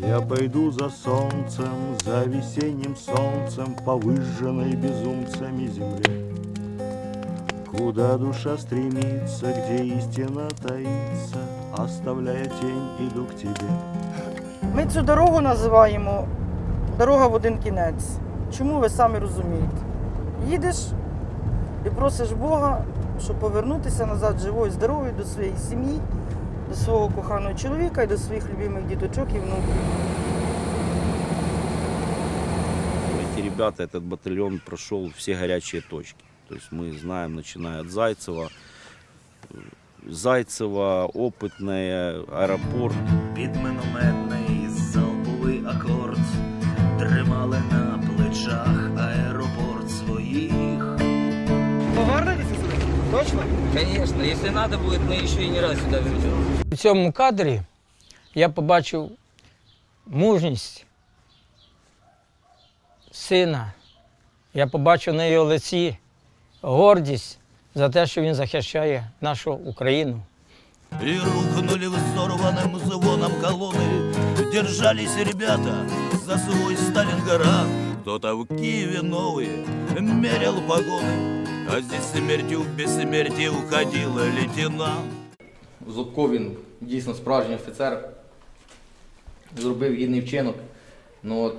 Я пойду за солнцем, за весенним солнцем По выжженной безумцами земле Куда душа стремится, где истина таится Оставляя тень, иду к тебе Ми цю дорогу називаємо дорога в один кінець. Чому ви самі розумієте? Їдеш і просиш Бога, щоб повернутися назад живою, здоровою до своєї сім'ї, до свого коханого чоловіка і до своїх любимих діточок і внуків. Эти ребята, этот батальон прошел все горячие точки. То есть мы знаем, начиная от Зайцева, э, Зайцева, опытная, аэропорт. Під минометний залповий акорд тримали на плечах Точно? Конечно, если надо будет, мы еще и не раз сюда вернем. У цьому кадрі я побачив мужність сина. Я побачив на його лиці гордість за те, що він захищає нашу Україну. И рухнули взорванным звоном колонны Держались ребята за свой Сталинград Кто-то в Киеве новые мерял погоны а здесь смертью в бессмертие уходил лейтенант Зубко він дійсно справжній офіцер, зробив гідний вчинок. Ну, от,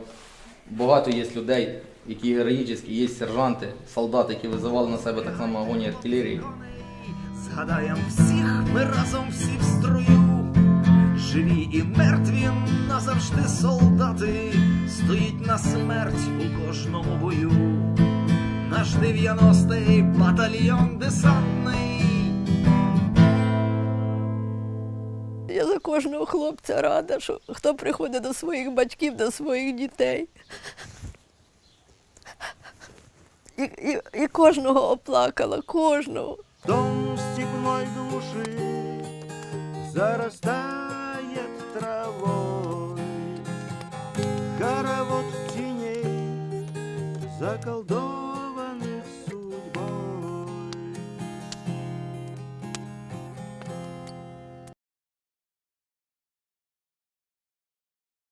багато є людей, які героїчні, є сержанти, солдати, які визивали на себе так само огонь артилерії. Згадаєм всіх, ми разом всі в строю, живі і мертві назавжди солдати, стоїть на смерть у кожному бою. Наш 90-й батальйон десантний. Я за кожного хлопця рада, що хто приходить до своїх батьків, до своїх дітей. І, і, і кожного оплакала, кожного. Дом степной души зарастает травой Хоровод теней заколдован